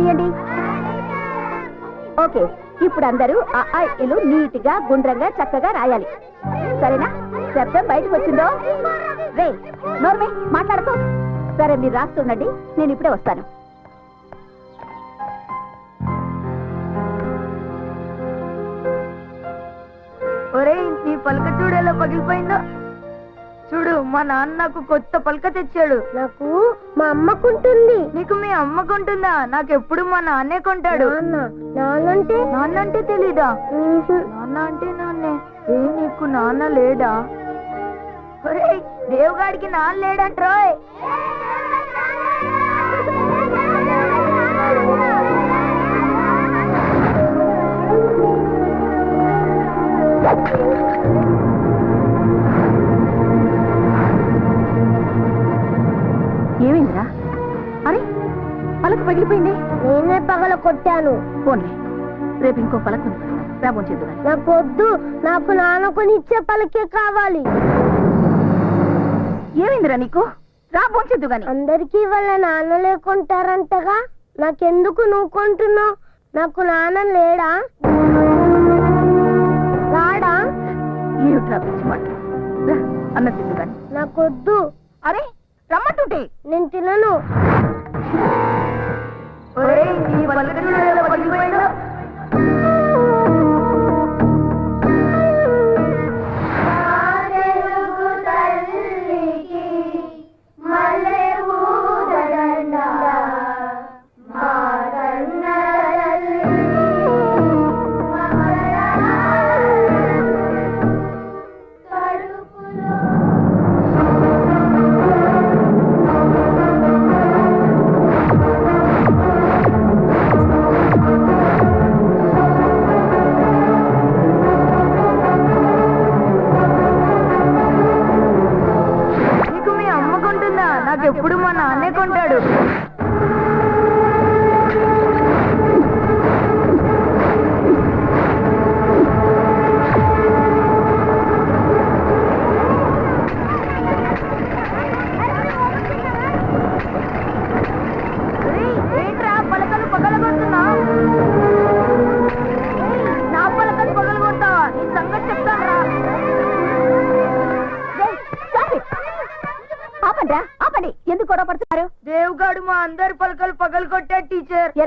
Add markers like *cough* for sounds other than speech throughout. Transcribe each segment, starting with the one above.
తీయండి. ఓకే ఇప్పుడు అందరూ ఆ ఆ, ఇలు నీట్గా గుండ్రంగా చక్కగా రాయాలి. సరేనా? శబ్దం బయటకు వచ్చిందో? రే నోర్మే మాట్లాడుకో. సరే మీరు రాస్తుండండి నేను ఇప్పుడే వస్తాను. ఒరేయ్ నీ పలక చూడు పగిలిపోయిందో? మా నాన్న నాకు కొత్త పలక తెచ్చాడు. నాకు మా అమ్మకుంటుంది నీకు మీ అమ్మ కొంటుందా? నాకు ఎప్పుడు మా నాన్నే కొంటాడు. నాన్న నాన్నంటే? నాన్న అంటే తెలీదా. నాన్న అంటే నాన్నే. ఏ నీకు నాన్న లేడా? ఒరేయ్ దేవుగాడికి నాన్న లేడంట్రోయ్. కొట్టాను. పోన్లే. రేపు ఇంకో పలక రాబోన్ చేద్దురా నాకు వద్దు నాకు నాన్న కొని ఇచ్చే పలకే కావాలి. ఏమైందిరా నీకు? రాబోన్ చేద్దు గాని. అందరికీ వాళ్ళ నాన్న లేకుంటారంటగా? నాకెందుకు నువ్వు కొంటున్నావు? నాకు నాన్న లేడా? రాడా? ఏమిట్రా పిచ్చి మాట? రా, అన్న తిద్దు గాని. నాకొద్దు. అరే రమ్మంటుంటే. నేను తినను. ఒరేయ్ నీ పలక చూడు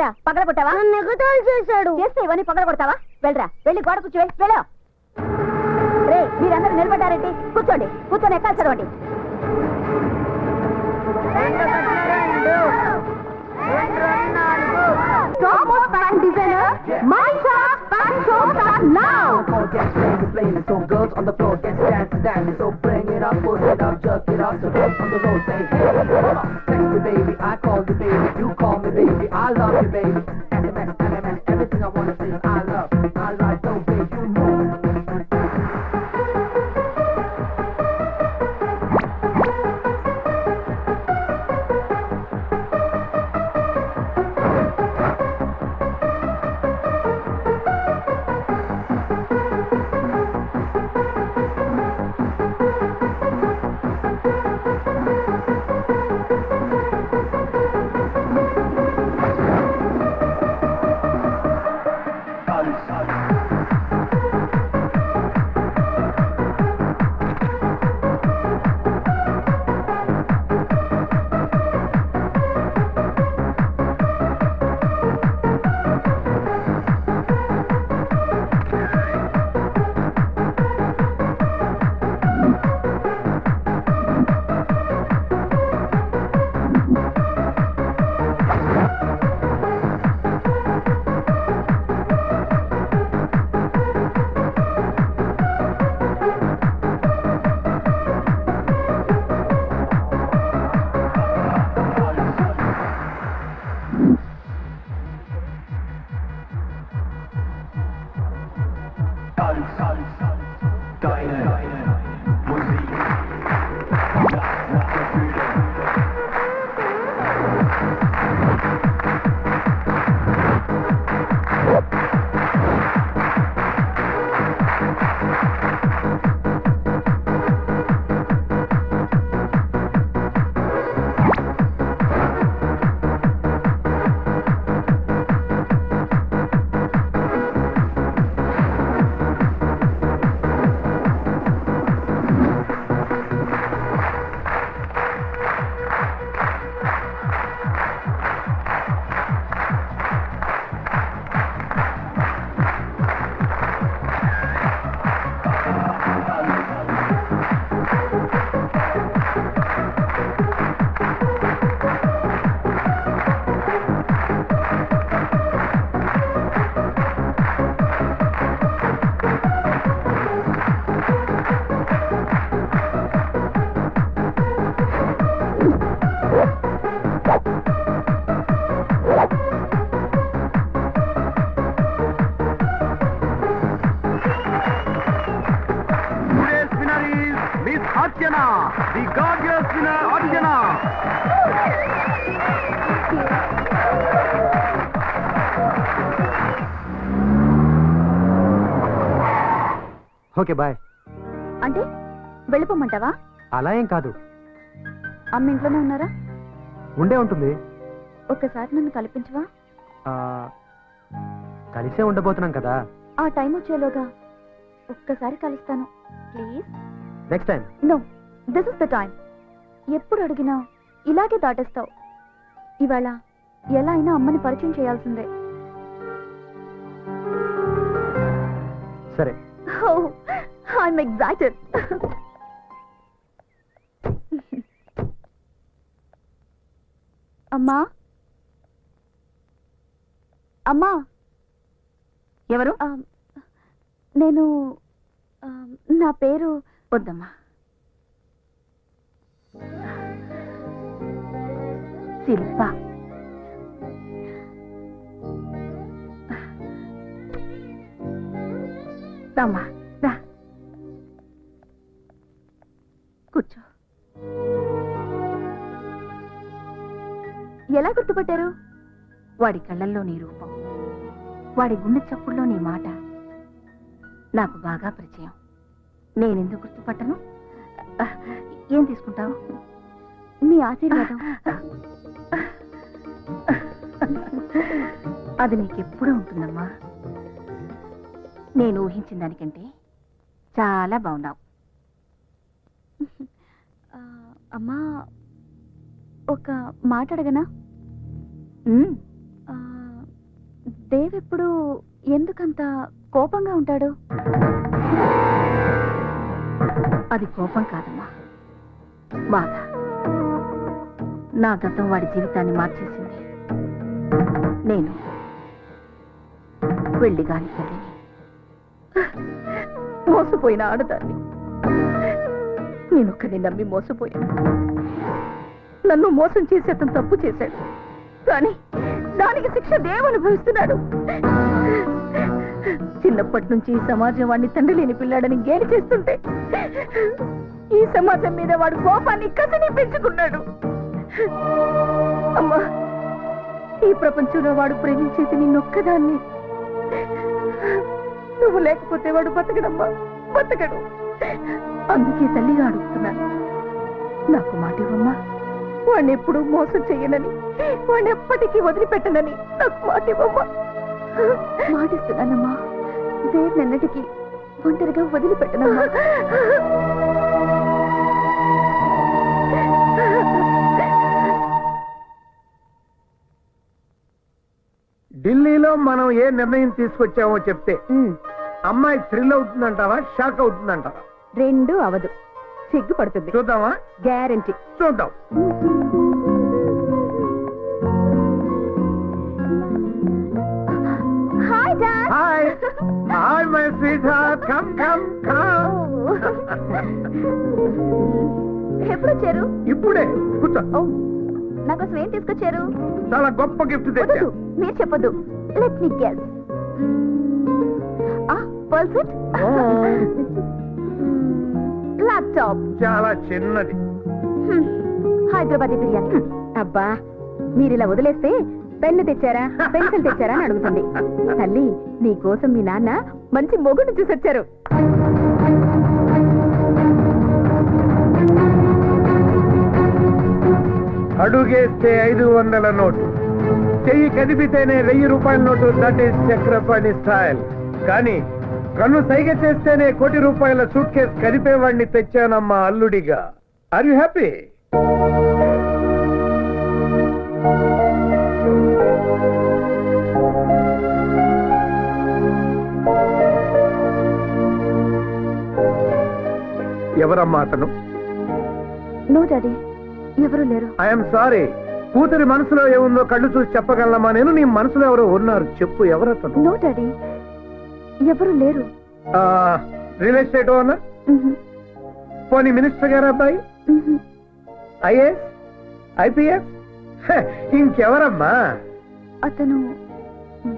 ఎరా పగల కొట్టావా? ఎగతాళి చేశాడు. చేస్తే ఇవన్నీ పగల కొడతావా? వెళ్ళరా. వెళ్ళి గోడ కూర్చో వెళ్ళా. రే మీరందరూ నిలబడ్డారండి కూర్చోండి. కూర్చొని ఎక్కాలి చదవండి. రెండు కట్ల రెండు రెండు రెండు నాలుగు Thomas Fan Designer, my shop, Fan Shop start now! Come on, get playing, playing, so girls on the floor get dance, dance, so bring it up, push it up, jerk it up, so girls on the road say, hey, come on, text me baby, I call you baby, you call me baby, I love you baby, SMS, MMS, Arjuna Arjuna. Okay bye. అంటే వెళ్ళిపోమంటావా? అలా ఏం కాదు. అమ్మ ఇంట్లోనే ఉన్నారా? ఉండే ఉంటుంది. ఒక్కసారి నన్ను కల్పించవా? ఆ, కలిసే ఉండబోతున్నాం కదా. ఆ టైం వచ్చేలోగా. ఒక్కసారి కలుస్తాను. Please. Next time no this is the time ఎప్పుడు అడిగినా ఇలాగే దాటేస్తావు. ఇవాళ ఎలా అయినా అమ్మని పరిచయం చేయాల్సిందే. సరే. Oh, I'm excited. అమ్మా? అమ్మా? ఎవరు? నేను నా పేరు వద్దమ్మా. శిల్ప రా కూర్చో ఎలా గుర్తుపట్టారు? వాడి కళ్ళల్లో నీ రూపం వాడి గుండె చప్పుల్లో నీ మాట నాకు బాగా పరిచయం. నేనెందుకు గుర్తుపట్టను? ఏం తీసుకుంటావు? మీ ఆశీర్వాదం. అది నీకెప్పుడు ఉంటుందమ్మా. నేను ఊహించిన దానికంటే చాలా బాగున్నావు. అమ్మా ఒక మాట అడగనా? ఉమ్, ఆ, దేవ్ ఎప్పుడు ఎందుకంత కోపంగా ఉంటాడు? అది కోపం కాదమ్మా. బాధ. నా గతం వాడి జీవితాన్ని మార్చేసింది. నేను వెళ్ళి గాని తల్లిని. మోసపోయిన ఆడదాన్ని. నేనొక్కడిని నమ్మి మోసపోయాను. నన్ను మోసం చేసి అతను తప్పు చేశాడు. కానీ దానికి శిక్ష దేవు అనుభవిస్తున్నాడు. చిన్నప్పటి నుంచి ఈ సమాజం వాడిని తండ్రి లేని పిల్లాడని గేలి చేస్తుంటే ఈ సమాజం మీద వాడు కోపాన్ని కసిని పెంచుకున్నాడు. అమ్మా ఈ ప్రపంచంలో వాడు ప్రేమించేది నిన్నొక్కదాన్ని. నువ్వు లేకపోతే వాడు బతకడమ్మా బతకడు. అందుకే తల్లిగా అడుగుతున్నాను నాకు మాట ఇవ్వమ్మా. వాడిని ఎప్పుడు మోసం చేయనని వాడిని ఎప్పటికీ వదిలిపెట్టనని నాకు మాట ఇవ్వమ్మా. మాటిస్తున్నానమ్మా దేవ్ నన్నటికి ఒంటరిగా వదిలిపెట్టనమ్మా. మనం ఏ నిర్ణయం తీసుకొచ్చామో చెప్తే అమ్మాయి థ్రిల్ అవుతుందంటావా షాక్ అవుతుందంటావా? రెండు అవదు. సిగ్గుపడుతుంది. చూద్దామా? గ్యారంటీ. చూద్దాం. Hi dad. Hi. Hi my sweetheart come come come. ఎప్పుడు వచ్చారు ఇప్పుడే. కూర్చో. నాకోసం ఏం తీసుకొచ్చారు? చాలా గొప్ప గిఫ్ట్ తెచ్చా. మీరు చెప్పొద్దు. Let me guess a present laptop చాలా చిన్నది. హైదరాబాదీ బిర్యానీ. అబ్బా మీరు ఇలా వదిలేస్తే పెన్ను తెచ్చారా? పెన్సిల్ తెచ్చారా అని అడుగుతుంది. *laughs* తల్లి నీ కోసం మీ నాన్న మంచి మొగుడు చూసొచ్చారు. అడుగేస్తే ఐదు వందల నోటు చెయ్యి కదిపితేనే వెయ్యి రూపాయల నోటు. దట్ ఈస్ చక్రపాణి స్టైల్ కానీ కన్ను సైగ చేస్తేనే కోటి రూపాయల సూట్ కేసు కదిపేవాడిని తెచ్చానమ్మా అల్లుడిగా. ఆర్ యు హ్యాపీ ఎవరమ్మా అతను? నో డాడీ ఎవరు లేరు. ఐఎమ్ సారీ కూతురి మనసులో ఏముందో కళ్ళు చూసి చెప్పగలమా నేను నీ మనసులో ఎవరో ఉన్నారు. చెప్పు ఎవరతను? నో డాడీ ఎవరు లేరు. Real estate owner. పోనీ మినిస్టర్ గారు అబ్బాయి? మ్మ్. ఐఏఎస్? ఐపీఎస్? ఇంకెవరమ్మా? అతను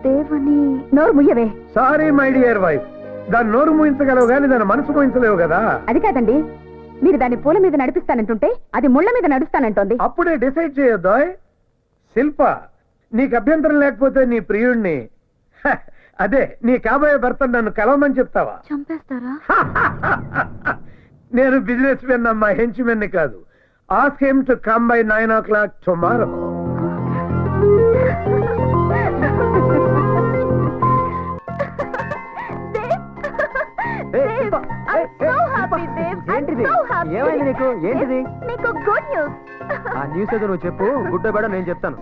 దేవని నోరు ముయ్యవే సారీ మై డియర్ వైఫ్ దాని నోరు మూయించగలవు కానీ దాని మనసు మూయించలేవు కదా. అది కాదండి. మీరు దాన్ని పూల మీద నడిపిస్తానంటుంటే అది ముళ్ళ మీద నడుస్తానంటోంది. అప్పుడే డిసైడ్ చేయొద్దా శిల్ప నీకు అభ్యంతరం లేకపోతే నీ ప్రియుణ్ణి. హ, అదే నీ కాబోయే భర్త నన్ను కలవమని చెప్తావా? చంపేస్తారా? *laughs* నేను బిజినెస్ మెన్ అమ్మా హెంచ్మెన్ కాదు. Ask him to come by nine o'clock tomorrow ఏమైంది నీకు? ఏంటిది? నీకు గుడ్ న్యూస్ ఆ న్యూస్ ఏదో నువ్వు చెప్పు. గుడ్డో బేడో నేను చెప్తాను.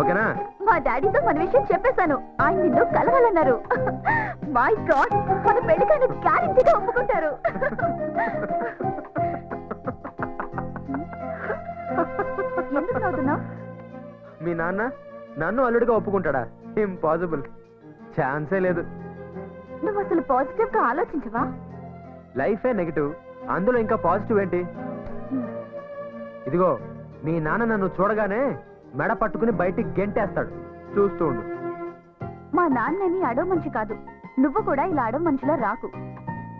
ఓకేనా? మా డాడీతో మన విషయం చెప్పేశాను. ఆయన నిన్ను కలవాలన్నారు. మై గాడ్ మన పెళ్ళికైనా గ్యారెంటీగా ఒప్పుకుంటారు. ఎందుకు నవ్వుతున్నావు? మీ నాన్న నన్ను అల్లుడిగా ఒప్పుకుంటాడా? ఇంపాసిబుల్ ఛాన్సే లేదు. నువ్వు అసలు పాజిటివ్గా ఆలోచించవా? లైఫే నెగిటివ్ అందులో ఇంకా పాజిటివ్ ఏంటి? ఇదిగో మీ నాన్న నన్ను చూడగానే మెడ పట్టుకుని బయటికి గెంటేస్తాడు. చూస్తూ ఉండు. మా నాన్నని అడో మనిషి కాదు. నువ్వు కూడా ఇలా అడో మనిషిలా రాకు.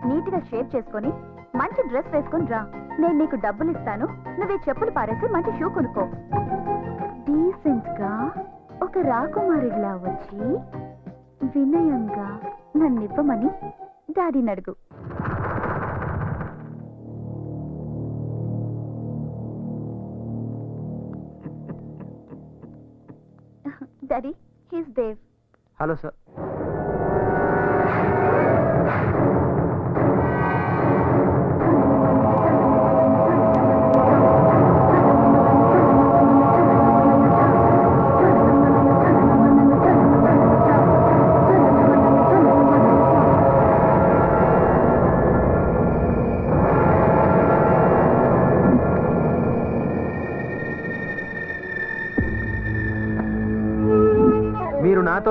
నీట్గా షేప్ చేసుకొని మంచి డ్రెస్ వేసుకొని రా. నేను నీకు డబ్బులు ఇస్తాను. నువ్వు చెప్పులు పారేసి మంచి షూ కొనుక్కో. డీసెంట్గా ఒక రాకుమారిలా వచ్చి వినయంగా నన్ను ఇవ్వమని డాడీని అడుగు. Daddy he's Dev hello sir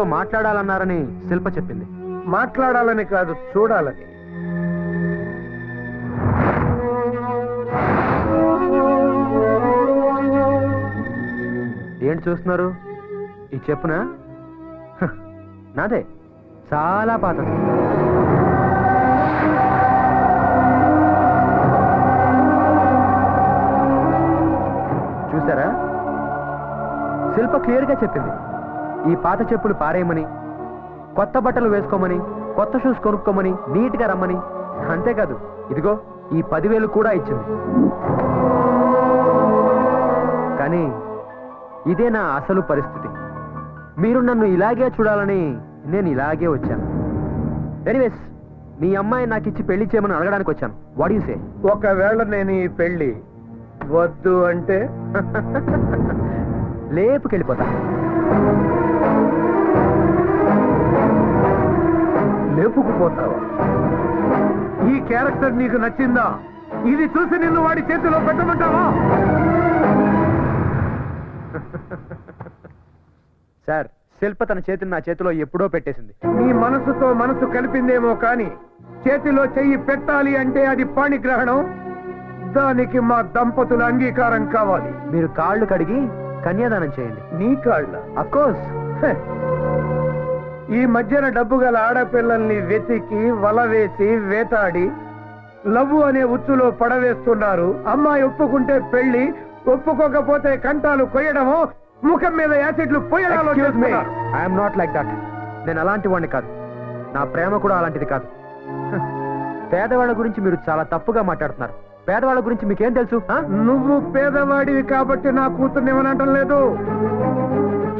మీరు నాతో మాట్లాడాలన్నారని శిల్ప చెప్పింది. మాట్లాడాలని కాదు చూడాలని. ఏంటి చూస్తున్నారు? ఈ చెప్పునా? నాదే. చాలా పాతది చూసారా శిల్ప క్లియర్గా చెప్పింది. ఈ పాత చెప్పులు పారేయమని కొత్త బట్టలు వేసుకోమని కొత్త షూస్ కొనుక్కోమని నీట్గా రమ్మని. అంతేకాదు ఇదిగో ఈ పదివేలు కూడా ఇచ్చింది. కానీ ఇదే నా అసలు పరిస్థితి. మీరు నన్ను ఇలాగే చూడాలని నేను ఇలాగే వచ్చాను. ఎనీవేస్ మీ అమ్మాయి నాకు ఇచ్చి పెళ్ళి చేయమని అడగడానికి వచ్చాను. వాట్ యు సే ఒకవేళ నేను ఈ పెళ్ళి వద్దు అంటే *laughs* లేపుకెళ్ళిపోతా. లేపుకుపోతావా. ఈ క్యారెక్టర్ నీకు నచ్చిందా? ఇది చూసి నిన్ను వాడి చేతిలో పెట్టమంటావా? *laughs* సార్ శిల్ప తన చేతిని నా చేతిలో ఎప్పుడో పెట్టేసింది. నీ మనసుతో మనసు కలిపిందేమో కాని చేతిలో చెయ్యి పెట్టాలి అంటే అది పాణిగ్రహణం. దానికి మా దంపతుల అంగీకారం కావాలి. మీరు కాళ్ళు కడిగి కన్యాదానం చేయండి. నీ కాళ్ళ? అఫ్ కోర్స్ హె. ఈ మధ్యన డబ్బు గల ఆడపిల్లల్ని వెతికి వల వేసి వేటాడి లవ్వు అనే ఉచ్చులో పడవేస్తున్నారు అమ్మాయి ఒప్పుకుంటే పెళ్ళి ఒప్పుకోకపోతే కంటాలు కొయ్యడమో ముఖం మీద యాసిడ్లు పోయడాలో. ఐఎమ్ నాట్ లైక్ దట్ నేను అలాంటి వాడిని కాదు నా ప్రేమ కూడా అలాంటిది కాదు. పేదవాళ్ళ గురించి మీరు చాలా తప్పుగా మాట్లాడుతున్నారు పేదవాళ్ళ గురించి మీకేం తెలుసు? నువ్వు పేదవాడివి కాబట్టి నా కూతుర్ని ఏమనటం లేదు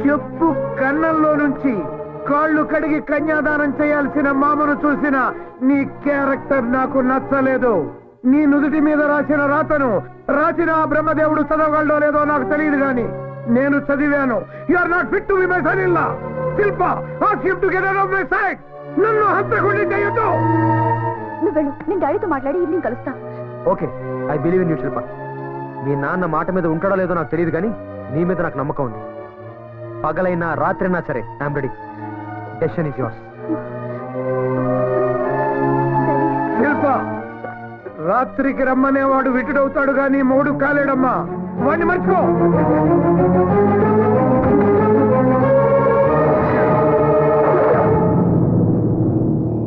చెప్పు కన్నంలో నుంచి కాళ్ళు కడిగి కన్యాదానం చేయాల్సిన మామను చూసిన నీ క్యారెక్టర్ నాకు నచ్చలేదు. నీ నుదుటి మీద రాసిన రాతను రాసిన ఆ బ్రహ్మదేవుడు చదవగలడో లేదో నాకు తెలియదు గాని నేను చదివాను. You are not fit to be my son ఇల్లా Shilpa ask him to get out of my sight నన్ను హంతకుండా చేయొద్దు. నువ్వు వెళ్ళు. నేను డాడీతో మాట్లాడి ఈవినింగ్ కలుస్తా. Okay I believe in you Shilpa. మీ నాన్న మాట మీద ఉంటాడో లేదో నాకు తెలియదు కానీ నీ మీద నాకు నమ్మకం ఉంది. పగలైనా రాత్రైనా సరే I'm ready decision is yours Shilpa రాత్రికి రమ్మనేవాడు విటుడవుతాడు గాని మూడు కాలేడమ్మా. వాడిని మర్చిపో.